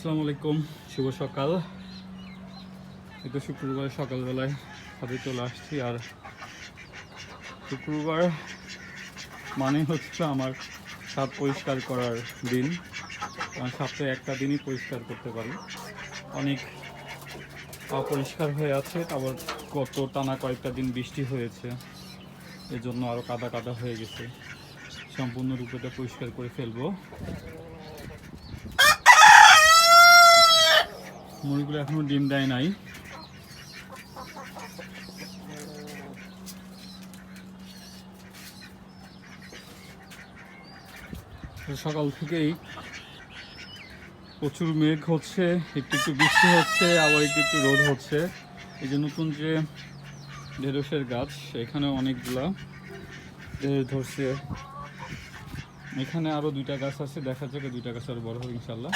আসসালামু আলাইকুম, শুভ সকাল। এই তো শুক্রবার সকালবেলায় ছাদে চলে আসছি, আর শুক্রবার মানে হচ্ছে আমার ছাদ পরিষ্কার করার দিন। সপ্তাহে একটা দিনই পরিষ্কার করতে পারি। অনেক অপরিষ্কার হয়ে আছে, আবার গত টানা কয়েকটা দিন বৃষ্টি হয়েছে। এজন্য আরও কাদা কাদা হয়ে গেছে। সম্পূর্ণরূপে এটা পরিষ্কার করে ফেলব। মুরগিগুলো এখনও ডিম দেয় নাই। সকাল থেকেই প্রচুর মেঘ হচ্ছে, একটু একটু বৃষ্টি হচ্ছে, আবার একটু একটু রোদ হচ্ছে। এই যে নতুন যে ঢেঁড়সের গাছ, এখানে অনেকগুলা ধরছে। এখানে আরও দুইটা গাছ আছে, দেখা যাবে দুইটা গাছ আরও বড় হবে ইনশাল্লাহ